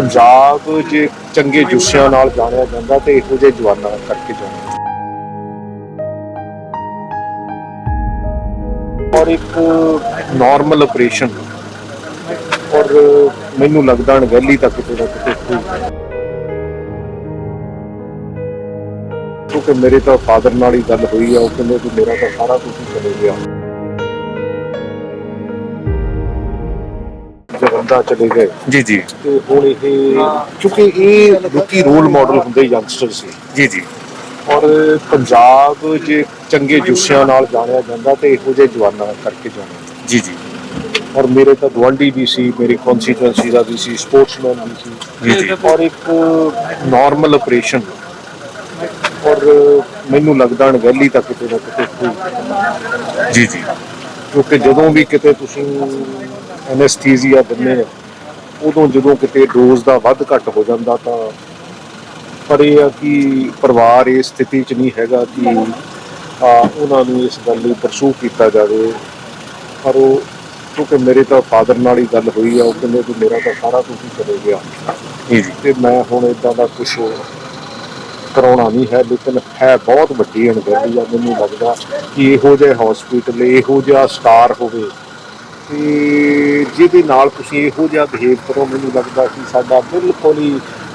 ਪੰਜਾਬ ਜੇ ਚੰਗੇ ਜੁੱਸਿਆਂ ਨਾਲ ਜਾਣਿਆ ਜਾਂਦਾ ਤੇ ਇਹੋ ਜਿਹੇ ਜਵਾਨਾਂ ਕਰਕੇ ਜਾਣਿਆ ਔਰ ਇੱਕ ਨਾਰਮਲ ਆਪਰੇਸ਼ਨ ਔਰ ਮੈਨੂੰ ਲੱਗਦਾ ਅਣਗਹਿਲੀ ਤੱਕ ਕਿਤੇ ਨਾ ਕਿਤੇ ਕਿਉਂਕਿ ਮੇਰੇ ਤਾਂ ਫਾਦਰ ਨਾਲ ਹੀ ਗੱਲ ਹੋਈ ਆ, ਉਹ ਕਹਿੰਦੇ ਵੀ ਮੇਰਾ ਤਾਂ ਸਾਰਾ ਕੁਝ ਹੀ ਚਲੇ ਗਿਆ। ਜਵੰਦਾ ਚਲੇ ਗਏ। ਜੀ ਜੀ। ਤੇ ਹੁਣ ਇਹ ਕਿਉਂਕਿ ਇਹ ਲੋਕੀ ਰੋਲ ਮਾਡਲ ਹੁੰਦੇ ਯੰਗਸਟਰ ਸੀ ਜੀ ਜੀ। ਔਰ ਪੰਜਾਬ ਜੇ ਚੰਗੇ ਜੁੱਸਿਆਂ ਨਾਲ ਜਾਣਿਆ ਜਾਂਦਾ ਤੇ ਇਹੋ ਜਿਹੇ ਜਵਾਨਾਂ ਕਰਕੇ ਜਾਣਿਆ ਜੀ ਜੀ। ਔਰ ਮੇਰੇ ਤਾਂ ਗਵਾਂਢੀ ਵੀ ਸੀ ਮੇਰੀ ਕਨਸਟੀਟੂਐਂਸੀ ਦਾ ਵੀ ਸੀ ਸਪੋਰਟਸਮੈਨ ਵੀ ਸੀ। ਜੀ ਜੀ। ਔਰ ਇੱਕ ਨਾਰਮਲ ਆਪਰੇਸ਼ਨ ਔਰ ਮੈਨੂੰ ਲੱਗਦਾ ਅਣਗਹਿਲੀ ਤੱਕ ਕਿਤੇ ਨਾ ਕਿਤੇ ਹੋਈ ਜੀ ਜੀ। ਕਿਉਂਕਿ ਜਦੋਂ ਵੀ ਕਿਤੇ ਤੁਸੀਂ ਐਨੈਸਥੀਸੀਆ ਦਿੰਦੇ ਆ। ਉਦੋਂ ਜਦੋਂ ਕਿਤੇ ਡੋਜ਼ ਦਾ ਵੱਧ ਘੱਟ ਹੋ ਜਾਂਦਾ ਤਾਂ ਪਰ ਇਹ ਆ ਕਿ ਪਰਿਵਾਰ ਇਸ ਸਥਿਤੀ 'ਚ ਨਹੀਂ ਹੈਗਾ ਕਿ ਆ ਉਹਨਾਂ ਨੂੰ ਇਸ ਗੱਲ ਲਈ ਪਰਸੂ ਕੀਤਾ ਜਾਵੇ। ਪਰ ਉਹ ਕਿਉਂਕਿ ਮੇਰੇ ਤਾਂ ਫਾਦਰ ਨਾਲ ਹੀ ਗੱਲ ਹੋਈ ਆ ਉਹ ਕਹਿੰਦੇ ਵੀ ਮੇਰਾ ਤਾਂ ਸਾਰਾ ਕੁਝ ਹੀ ਚਲੇ ਗਿਆ। ਤੇ ਮੈਂ ਹੁਣ ਇਦਾਂ ਦਾ ਕੁਝ ਕਰਾਉਣਾ ਨਹੀਂ ਹੈ ਲੇਕਿਨ ਹੈ ਬਹੁਤ ਵੱਡੀ ਅਣਗਹਿਲੀ ਆ। ਮੈਨੂੰ ਲੱਗਦਾ ਕਿ ਇਹੋ ਜਿਹੇ ਹਸਪੀਟਲ ਇਹੋ ਜਿਹਾ ਸਟਾਰ ਹੋਵੇ ਤੇ ਜਿਹਦੇ ਨਾਲ ਤੁਸੀਂ ਇਹੋ ਜਿਹਾ ਬਿਹੇਵ ਕਰੋ ਮੈਨੂੰ ਲੱਗਦਾ ਕਿ ਸਾਡਾ ਬਿਲਕੁਲ ਹੀ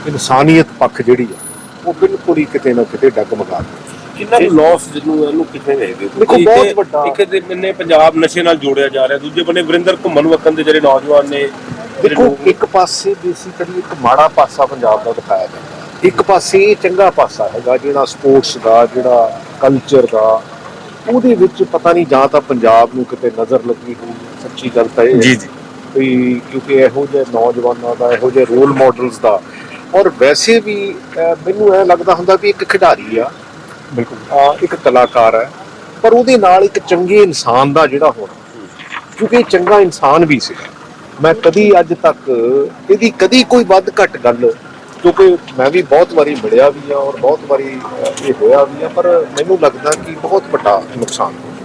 ਇਨਸਾਨੀਅਤ ਪੱਖ ਜਿਹੜੀ ਆ ਉਹ ਬਿਲਕੁਲ ਹੀ ਕਿਤੇ ਨਾ ਕਿਤੇ ਡਗਮਗਾ ਕਿੰਨਾ ਲਾਸ ਜਿਹਨੂੰ ਇਹਨੂੰ ਕਿੱਥੇ ਵੇਖਦੇ? ਦੇਖੋ, ਬਹੁਤ ਵੱਡਾ। ਇੱਕ ਦੇ ਬੰਨੇ ਪੰਜਾਬ ਨਸ਼ੇ ਨਾਲ ਜੋੜਿਆ ਜਾ ਰਿਹਾ ਦੂਜੇ ਬੰਨੇ ਵਰਿੰਦਰ ਘੁੰਮਣ ਵਕਨ ਦੇ ਜਿਹੜੇ ਨੌਜਵਾਨ ਨੇ ਦੇਖੋ ਇੱਕ ਪਾਸੇ ਬੇਸਿਕਲੀ ਇੱਕ ਮਾੜਾ ਪਾਸਾ ਪੰਜਾਬ ਦਾ ਦਿਖਾਇਆ ਜਾਂਦਾ ਇੱਕ ਪਾਸੇ ਇਹ ਚੰਗਾ ਪਾਸਾ ਹੈਗਾ ਜਿਹੜਾ ਸਪੋਰਟਸ ਦਾ ਜਿਹੜਾ ਕਲਚਰ ਦਾ ਉਹਦੇ ਵਿੱਚ ਪਤਾ ਨਹੀਂ ਜਾਂ ਤਾਂ ਪੰਜਾਬ ਨੂੰ ਕਿਤੇ ਨਜ਼ਰ ਲੱਗੀ ਹੋਈ ਸੱਚੀ ਗੱਲ ਤਾਂ ਇਹ। ਜੀ ਜੀ। ਵੀ ਕਿਉਂਕਿ ਇਹੋ ਜਿਹੇ ਨੌਜਵਾਨਾਂ ਦਾ ਇਹੋ ਜਿਹੇ ਰੋਲ ਮਾਡਲਸ ਦਾ। ਔਰ ਵੈਸੇ ਵੀ ਮੈਨੂੰ ਇਹ ਲੱਗਦਾ ਹੁੰਦਾ ਵੀ ਇੱਕ ਖਿਡਾਰੀ ਆ। ਬਿਲਕੁਲ। ਇੱਕ ਕਲਾਕਾਰ ਹੈ। ਪਰ ਉਹਦੇ ਨਾਲ ਇੱਕ ਚੰਗੇ ਇਨਸਾਨ ਦਾ ਜਿਹੜਾ ਹੋਣਾ। ਕਿਉਂਕਿ ਚੰਗਾ ਇਨਸਾਨ ਵੀ ਸੀ ਮੈਂ ਕਦੀ ਅੱਜ ਤੱਕ ਇਹਦੀ ਕਦੀ ਕੋਈ ਵੱਧ ਘੱਟ ਗੱਲ ਕਿਉਂਕਿ ਮੈਂ ਵੀ ਬਹੁਤ ਵਾਰੀ ਮਿਲਿਆ ਵੀ ਆ ਔਰ ਬਹੁਤ ਵਾਰੀ ਇਹ ਹੋਇਆ ਵੀ ਆ ਪਰ ਮੈਨੂੰ ਲੱਗਦਾ ਕਿ ਬਹੁਤ ਵੱਡਾ ਨੁਕਸਾਨ ਹੋਇਆ।